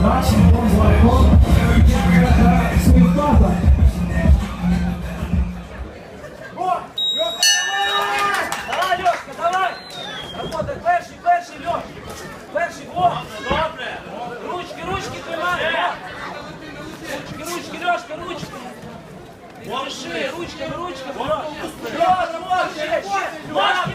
Удачі, бомб легко. Співпада. Давай, Льошка, давай! Работай, перший, перший, Льош! Перший, о! Добре! Ручки, ручки тримай! Ручки, ручки, Льошка, ручки! Не спіши, ручками, ручками, Льош! Льош, давай, ще, ще!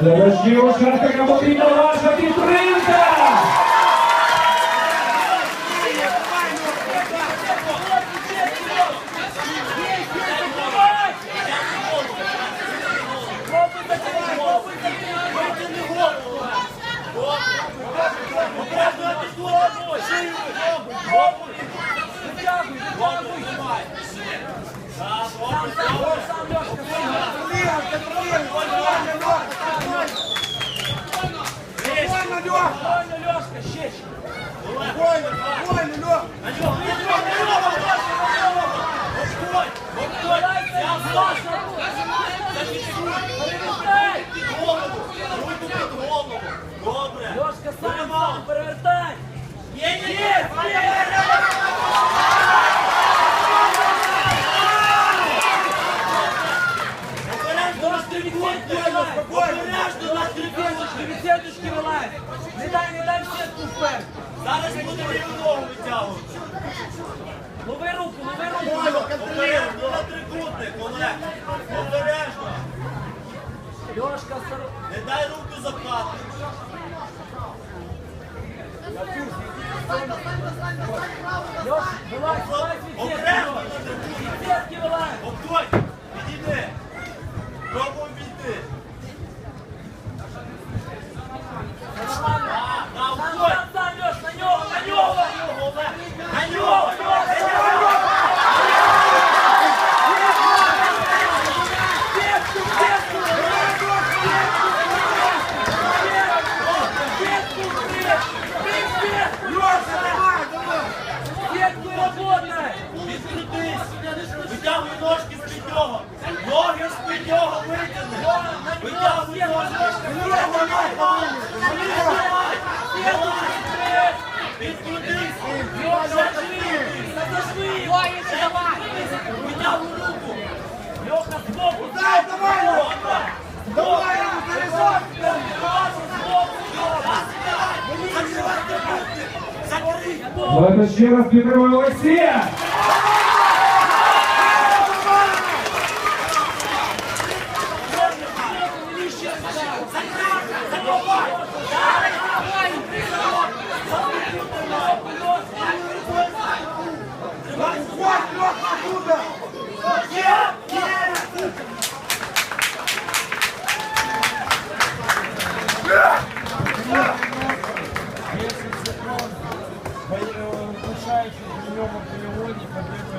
Глядачі Ошартика потрібна ваша підтримка. Лешка, ще ще. Лешка, сам сам перевертай! Є, є, є! Обережно на трипезочки, від сіточки вилазь! Не дай, не дай в сітку вперед! Зараз буде ліву ногу витягувати. Лови руку, лови руку! Обережно на трикутник, Олег. Обережно. Лешка, осторожно! Не дай руку запхати. Леш, вилазь, вилазь від сітки! Обережно Леш. на трикутник. Від вилазь! Обходь. Нього. Ноги з-під нього витягни. Відкрутись. Витягуй руку. Леха, сбоку! Дай, давай. Давай, Закрий. Давайте ще раз підтримуємо Олексія. Улучшающий в нем полигоне, победа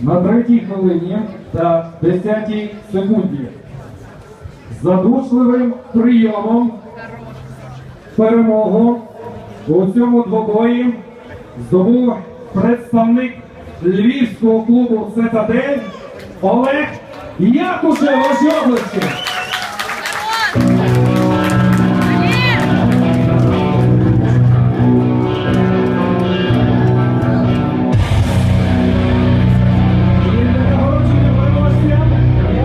На третій хвилині та десятій секунді. Задушливим прийомом перемогу у цьому двобої здобув представник львівського клубу Цитадель Олег Якуше, ваші області!